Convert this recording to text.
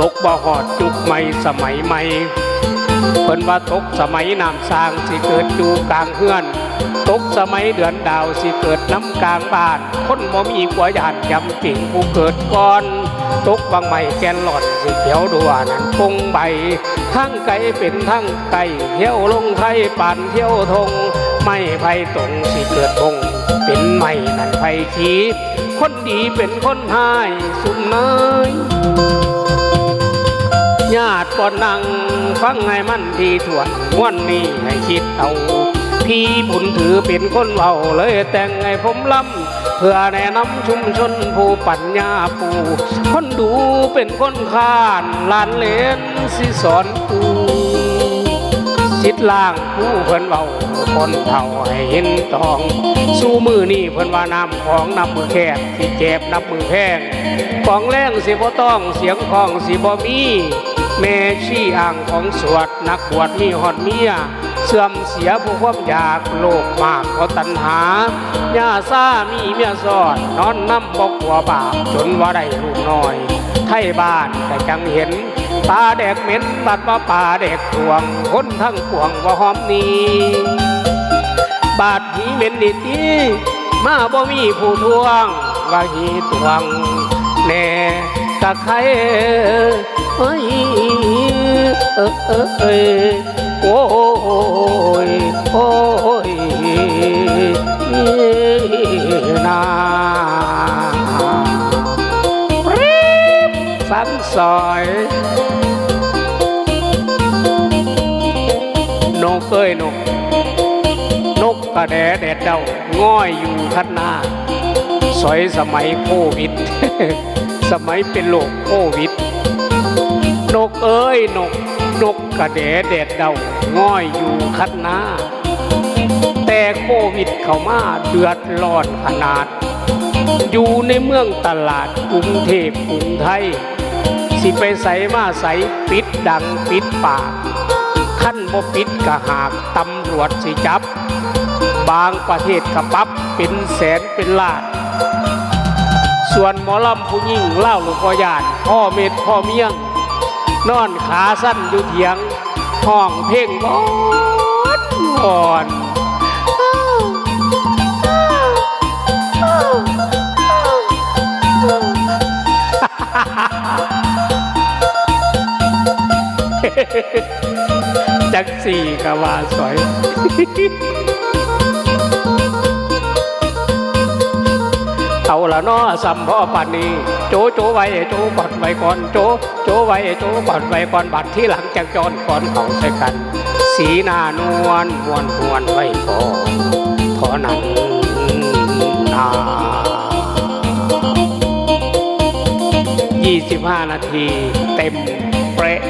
ตกบ่หอดจุกใหม่สมัยใหม่เพิ่นว่าตกสมัยน้ำสร้างสิเกิดอยู่กลางเฮือน ตกสมัยเดือนดาวสิเกิดน้ำกลางบ้าน คนบ่มีกว่าญาติจำกิ่งผู้เกิดก่อน ตกบางใหม่แกนหลอนสิเขียวดัวนั้นปงใบ ทั้งไก่เป็นทั้งไก่เที่ยวลงไทยปั่นเที่ยวทง ไม่ไผ่ตรงสิเกิดบงเป็นไม่นั่นไผ่ขีคนดีเป็นคนหายสุมนาย ญาติก่อนนั่งฟังให้มันทีถวนม้วนนี้ให้คิดเอา พี่บุญถือเป็นคนเบาเลยแต่งให้ผมลำเพื่อแนะนำชุมชนผู้ปัญญาปูคนดูเป็นคนข้านลานเลนสิสอนปูสิทธิ์ล่างผู้เพิ่นเบาคนเท่าให้เห็นตอง สู้มือนี่เพิ่นว่าน้ำของนับมือแคบสิเจ็บนับมือแพงของแรงสิบ่ต้องเสียงของสิบ่มี แม่ชี้อ่างของสวดนักบวชมีหอดเมียเสื่อมเสียผู้ความอยากโลกมากเพราะตัณหาญาซามีเมียสอดนอนน้ำบอกหัวบาปจนว่าได้ลูกน้อย ไทยบ้านแต่จังเห็น ตาแดกเหม็นบัดว่าป่าแดกทวง คนทั้งปวงว่าหอมนี้ บาดหีเหม็นนิตีมาบ่มีผู้ทวง ว่าหีตวงแน่ตะไคร้เอ้ยเออเออเอยโอ้ยโอ้ยนารีบฟังซอยนกเอ้ยนก นกกระแดแดดเดาง่อยอยู่คันหน้าสอยสมัยโควิด สมัยเป็นโรคโควิด นกเอ้ยนก นกกระแดแดดเดาง่อยอยู่คันหน้าแต่โควิดเข้ามาเดือดร้อนขนาด อยู่ในเมืองตลาดกรุงเทพกรุงไทย สิไปใส่มาใส่ปิดดังปิดปากขั้นบ่ปิดกะหากตำรวจสิจับ บางประเทศกระปับเป็นแสนเป็นล้านส่วนหมอลำผู้ยิ่งเล่าหลูกพ่อยานพ่อเม็ดพ่อเมียง นอนขาสั้นอยู่เถียงห้องเพ่งบอนบอนจักสี่กะว่าสอย เอาละนาะสัมพ่อปันนี้ โจโจไว้โจก่อนไว้ก่อนโจโจไว้โจก่อนไว้ก่อนบัดที่หลังจากจอนก่อนเขาใส่กัน สีหน้านวลมวนหวนไว้ก่อนเท่านั้นนายี่สิบห้านาทีเต็มเป๊ะ